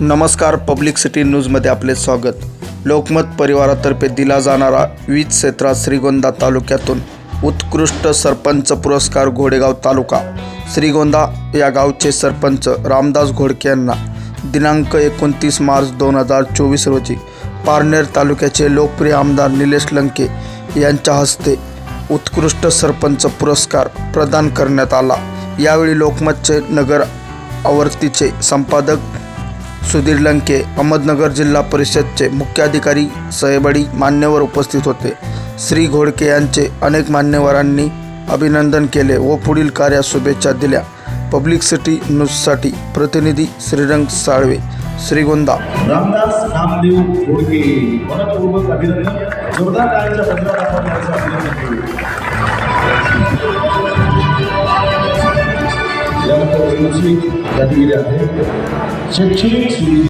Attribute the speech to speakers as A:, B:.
A: नमस्कार public city न्यूजमध्ये आपले स्वागत. लोकमत परिवारातर्फे दिला जाणारा वीज क्षेत्रात श्रीगोंदा तालुक्यातून उत्कृष्ट सरपंच पुरस्कार घोडेगाव तालुका. श्रीगोंदा या गावचे सरपंच रामदास घोडके यांना दिनांक एकोणतीस मार्च दोन हजार चोवीस रोजी पारनेर तालुक्याचे लोकप्रिय आमदार निलेश लंके यांच्या हस्ते उत्कृष्ट सरपंच पुरस्कार प्रदान करण्यात आला. यावेळी लोकमतचे नगर आवर्तीचे संपादक सुधीर लंके अहमदनगर जिल्हा परिषदचे मुख्याधिकारी सहेबडी मान्यवर उपस्थित होते. श्री घोडके यांचे अनेक मान्यवरांनी अभिनंदन केले व पुढील कार्यास शुभेच्छा दिल्या. पब्लिक सिटी न्यूजसाठी प्रतिनिधी श्रीरंग साळवे श्रीगोंदा.
B: रामदास नामदेव घोडके मनपूर्वक अभिनंदन. जोरदार यानंतर आहे. शैक्षणिक सुविधा